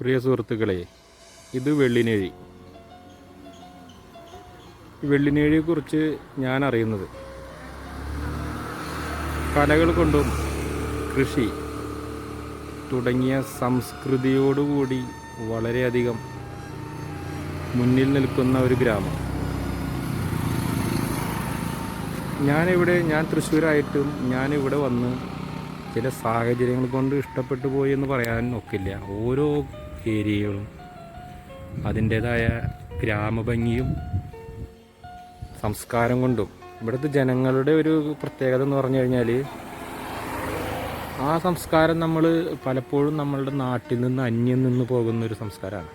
പ്രിയ സുഹൃത്തുക്കളെ ഇത് വെള്ളിനേഴി. വെള്ളിനേഴിയെക്കുറിച്ച് ഞാൻ അറിയുന്നത്. കലകൾ കൊണ്ടും കൃഷി തുടങ്ങിയ സംസ്കൃതിയോടുകൂടി വളരെയധികം മുന്നിൽ നിൽക്കുന്ന ഒരു ഗ്രാമം. ഞാനിവിടെ ഞാൻ തൃശ്ശൂരായിട്ടും ഞാനിവിടെ വന്ന് ചില സാഹചര്യങ്ങൾ കൊണ്ട് ഇഷ്ടപ്പെട്ടു പോയി എന്ന് പറയാൻ ഒക്കില്ല. ഓരോ ഏരിയകളും അതിന്റേതായ ഗ്രാമഭംഗിയും സംസ്കാരം കൊണ്ടും. ഇവിടുത്തെ ജനങ്ങളുടെ ഒരു പ്രത്യേകത എന്ന് പറഞ്ഞു കഴിഞ്ഞാൽ ആ സംസ്കാരം നമ്മൾ പലപ്പോഴും നമ്മളുടെ നാട്ടിൽ നിന്ന് അന്യം നിന്ന് പോകുന്ന ഒരു സംസ്കാരമാണ്.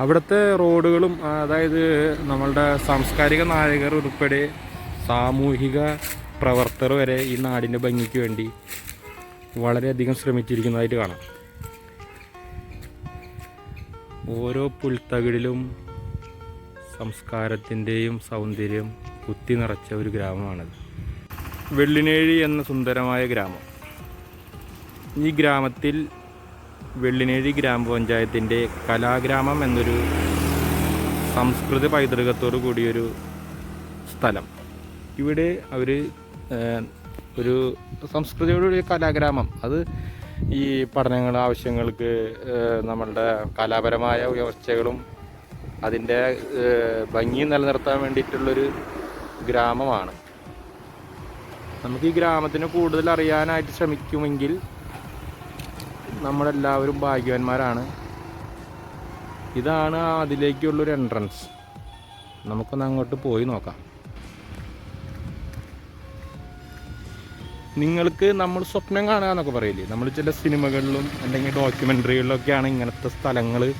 അവിടുത്തെ റോഡുകളും അതായത് നമ്മളുടെ സാംസ്കാരിക നായകർ ഉൾപ്പെടെ സാമൂഹിക പ്രവർത്തകർ വരെ ഈ നാടിന്റെ ഭംഗിക്ക് വേണ്ടി വളരെയധികം ശ്രമിച്ചിരിക്കുന്നതായിട്ട് കാണാം. ഓരോ പുൽത്തകിടിലും സംസ്കാരത്തിന്റെയും സൗന്ദര്യം കുത്തി നിറച്ച ഒരു ഗ്രാമമാണത്. വെള്ളിനേഴി എന്ന സുന്ദരമായ ഗ്രാമം. ഈ ഗ്രാമത്തിൽ വെള്ളിനേഴി ഗ്രാമപഞ്ചായത്തിന്റെ കലാഗ്രാമം എന്നൊരു സംസ്കൃത പൈതൃകത്തോടു കൂടിയൊരു സ്ഥലം. ഇവിടെ അവർ ഒരു സംസ്കൃതിയോടുകൂടിയ കലാഗ്രാമം. അത് ഈ പഠനങ്ങൾ ആവശ്യങ്ങൾക്ക് നമ്മളുടെ കലാപരമായ ഉയർച്ചകളും അതിന്റെ ഭംഗി നിലനിർത്താൻ വേണ്ടിയിട്ടുള്ളൊരു ഗ്രാമമാണ്. നമുക്ക് ഈ ഗ്രാമത്തിന് കൂടുതൽ അറിയാനായിട്ട് ശ്രമിക്കുമെങ്കിൽ നമ്മളെല്ലാവരും ഭാഗ്യവാന്മാരാണ്. ഇതാണ് അതിലേക്കുള്ളൊരു എൻട്രൻസ് നമുക്കൊന്ന് അങ്ങോട്ട് പോയി നോക്കാം. നിങ്ങൾക്ക് നമ്മൾ സ്വപ്നം കാണുക എന്നൊക്കെ പറയില്ലേ? നമ്മൾ ചില സിനിമകളിലും അല്ലെങ്കിൽ ഡോക്യുമെന്ററികളിലൊക്കെയാണ് ഇങ്ങനത്തെ സ്ഥലങ്ങൾ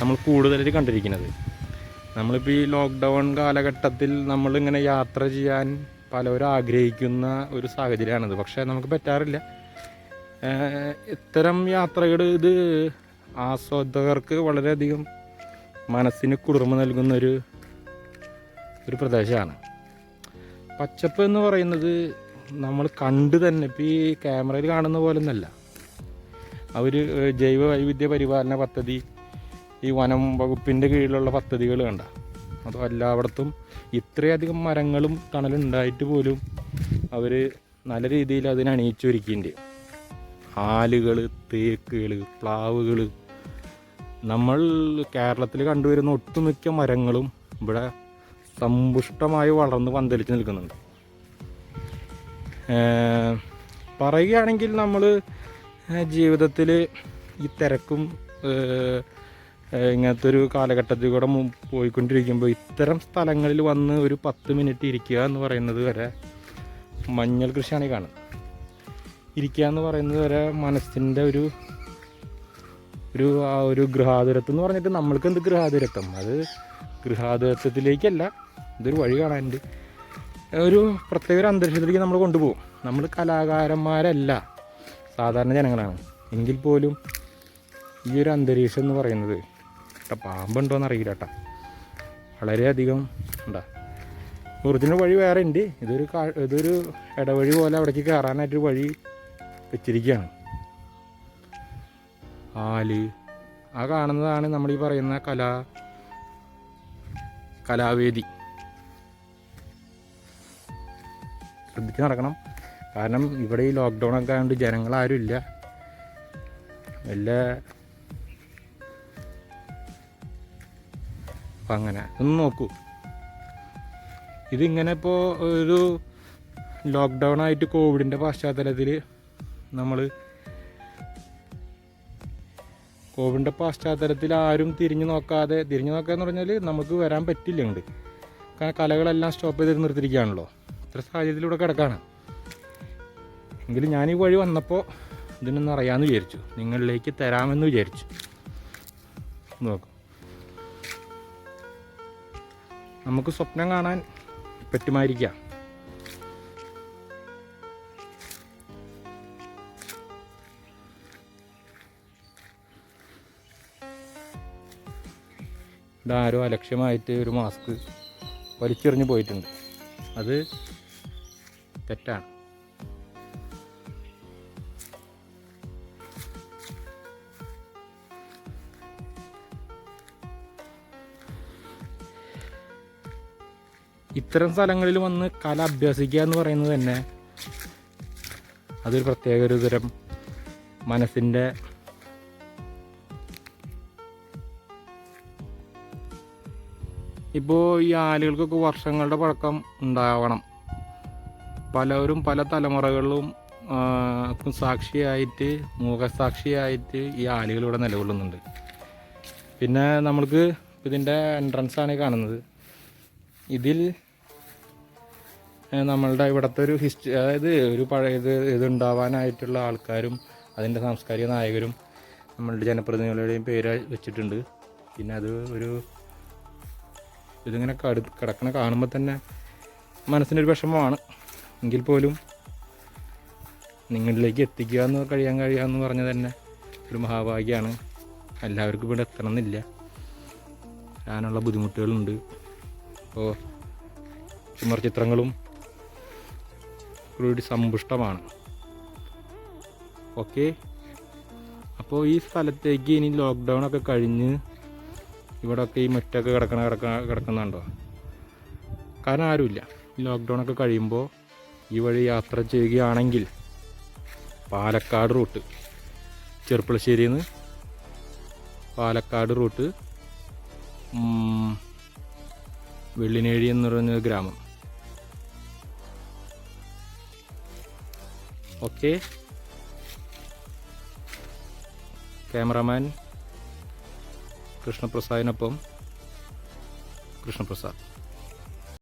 നമ്മൾ കൂടുതലായിട്ട് കണ്ടിരിക്കുന്നത്. നമ്മളിപ്പോൾ ഈ ലോക്ക്ഡൗൺ കാലഘട്ടത്തിൽ നമ്മളിങ്ങനെ യാത്ര ചെയ്യാൻ പലവരും ആഗ്രഹിക്കുന്ന ഒരു സാഹചര്യമാണിത്. പക്ഷേ നമുക്ക് പറ്റാറില്ല. ഇത്തരം യാത്രകൾ ഇത് ആസ്വാദകർക്ക് വളരെയധികം മനസ്സിന് കുളിർമ നൽകുന്നൊരു ഒരു പ്രദേശമാണ്. പച്ചപ്പ് എന്ന് പറയുന്നത് നമ്മൾ കണ്ട് തന്നെ ഇപ്പോൾ ഈ ക്യാമറയിൽ കാണുന്ന പോലെ ഒന്നല്ല അവർ ജൈവ വൈവിധ്യ പരിപാലന പദ്ധതി ഈ വനം വകുപ്പിന്റെ കീഴിലുള്ള പദ്ധതികൾ കണ്ട. അതും എല്ലായിടത്തും ഇത്രയധികം മരങ്ങളും തണലുണ്ടായിട്ട് പോലും അവർ നല്ല രീതിയിൽ അതിനെ അണിയിച്ചൊരുക്കിന്റെ ആലുകൾ തേക്കുകൾ പ്ലാവുകൾ നമ്മൾ കേരളത്തിൽ കണ്ടുവരുന്ന ഒട്ടുമിക്ക മരങ്ങളും ഇവിടെ സമ്പുഷ്ടമായി വളർന്ന് പന്തലിച്ച് നിൽക്കുന്നുണ്ട്. പറയുകയാണെങ്കിൽ നമ്മൾ ജീവിതത്തിൽ ഈ തിരക്കും ഇങ്ങനത്തെ ഒരു കാലഘട്ടത്തിൽ കൂടെ പോയിക്കൊണ്ടിരിക്കുമ്പോൾ ഇത്തരം സ്ഥലങ്ങളിൽ വന്ന് ഒരു പത്ത് മിനിറ്റ് ഇരിക്കുക എന്ന് പറയുന്നത് വരെ മഞ്ഞൾ കൃഷിയാണ് കാണുന്നത്. ഇരിക്കുക എന്ന് പറയുന്നത് വരെ മനസ്സിന്റെ ഒരു ഒരു ആ ഒരു ഗൃഹാതുരത്വം എന്ന് പറഞ്ഞിട്ട് നമ്മൾക്ക് എന്ത് ഗൃഹാതുരത്വം? അത് ഗൃഹാതുരത്വത്തിലേക്കല്ല ഇതൊരു വഴി കാണാനുണ്ട്. ഒരു പ്രത്യേക ഒരു അന്തരീക്ഷത്തിലേക്ക് നമ്മൾ കൊണ്ടുപോകും. നമ്മൾ കലാകാരന്മാരല്ല സാധാരണ ജനങ്ങളാണ്. എങ്കിൽ പോലും ഈ ഒരു അന്തരീക്ഷം എന്ന് പറയുന്നത് കേട്ടോ പാമ്പുണ്ടോയെന്ന് അറിയില്ല കേട്ടോ വളരെയധികം ഉണ്ടാ? ഒറിജിനൽ വഴി വേറെ ഉണ്ട്. ഇതൊരു കാ- ഇതൊരു ഇടവഴി പോലെ അവിടേക്ക് കയറാനായിട്ടൊരു വഴി വെച്ചിരിക്കുകയാണ്. ആൽ. ആ കാണുന്നതാണ് നമ്മൾ ഈ പറയുന്ന കലാ കലാവേദി. ശ്രദ്ധിച്ച് നടക്കണം. കാരണം ഇവിടെ ഈ ലോക്ക്ഡൗൺ ഒക്കെ ആയതുകൊണ്ട് ജനങ്ങളാരും ഇല്ല. വല്ല അപ്പം അങ്ങനെ. ഒന്ന് നോക്കൂ. ഇതിങ്ങനെ ഇപ്പോൾ ഒരു ലോക്ക്ഡൗൺ ആയിട്ട് കോവിഡിന്റെ പശ്ചാത്തലത്തിൽ നമ്മൾ കോവിഡിന്റെ പശ്ചാത്തലത്തിൽ ആരും തിരിഞ്ഞു നോക്കാതെ തിരിഞ്ഞു നോക്കുക എന്ന് പറഞ്ഞാൽ നമുക്ക് വരാൻ പറ്റില്ല ഇങ്ങോട്ട് കാരണം കലകളെല്ലാം സ്റ്റോപ്പ് ചെയ്ത് നിർത്തിയിരിക്കുകയാണല്ലോ. ഇത്ര സാഹചര്യത്തിലൂടെ കിടക്കാണ്. എങ്കിലും ഞാൻ ഈ വഴി വന്നപ്പോൾ ഇതിനൊന്നും അറിയാമെന്ന് വിചാരിച്ചു. നിങ്ങളിലേക്ക് തരാമെന്ന് വിചാരിച്ചു. നോക്കും. നമുക്ക് സ്വപ്നം കാണാൻ പറ്റുമായിരിക്കാം. ഇതാരോ അലക്ഷ്യമായിട്ട് ഒരു മാസ്ക് വലിച്ചെറിഞ്ഞു പോയിട്ടുണ്ട്. അത് തെറ്റാണ്. ഇത്തരം സ്ഥലങ്ങളിൽ വന്ന് കല അഭ്യസിക്കുക എന്ന് പറയുന്നത് തന്നെ അതൊരു പ്രത്യേക ഒരു തരം മനസ്സിന്റെ ഇപ്പോൾ ഈ ആലുകൾക്കൊക്കെ വർഷങ്ങളുടെ പഴക്കം ഉണ്ടാവണം. പലവരും പല തലമുറകളിലും സാക്ഷിയായിട്ട് മുഖസാക്ഷിയായിട്ട് ഈ ആലുകൾ ഇവിടെ നിലകൊള്ളുന്നുണ്ട്. പിന്നെ നമ്മൾക്ക് ഇതിന്റെ എൻട്രൻസാണ് കാണുന്നത്. ഇതിൽ നമ്മളുടെ ഇവിടുത്തെ ഒരു ഹിസ്റ്ററി അതായത് ഒരു പഴയ ഇത് ഇതുണ്ടാവാനായിട്ടുള്ള ആൾക്കാരും അതിന്റെ സാംസ്കാരിക നായകരും നമ്മളുടെ ജനപ്രതിനിധികളുടെയും പേര് വെച്ചിട്ടുണ്ട്. പിന്നെ അത് ഒരു ഇതിങ്ങനെ കടു കിടക്കണ കാണുമ്പോൾ തന്നെ മനസ്സിനൊരു വിഷമമാണ്. എങ്കിൽ പോലും നിങ്ങളിലേക്ക് എത്തിക്കുക എന്ന് കഴിയാൻ കഴിയുക എന്ന് പറഞ്ഞത് തന്നെ ഒരു മഹാഭാഗ്യമാണ് എല്ലാവർക്കും ഇവിടെ എത്തണം എന്നില്ല. അതിനുള്ള ബുദ്ധിമുട്ടുകളുണ്ട്. അപ്പോൾ ചുമർ ചിത്രങ്ങളും കൂടി സമ്പുഷ്ടമാണ്. ഓക്കെ. അപ്പോൾ ഈ സ്ഥലത്തേക്ക് ഇനി ലോക്ക്ഡൗൺ ഒക്കെ കഴിഞ്ഞ് ഇവിടെയൊക്കെ ഈ മുറ്റൊക്കെ കിടക്കണ കിടക്കണ കിടക്കുന്നുണ്ടോ? കാരണം ആരുമില്ല. ലോക്ക്ഡൗൺ ഒക്കെ കഴിയുമ്പോൾ ഈ വഴി യാത്ര ചെയ്യുകയാണെങ്കിൽ പാലക്കാട് റൂട്ട് ചെറുപ്പളശ്ശേരിയിൽ നിന്ന് പാലക്കാട് റൂട്ട് വെള്ളിനേഴി എന്ന് പറയുന്ന ഗ്രാമം. ഓക്കെ. ക്യാമറാമാൻ കൃഷ്ണപ്രസാദിനൊപ്പം കൃഷ്ണപ്രസാദ്.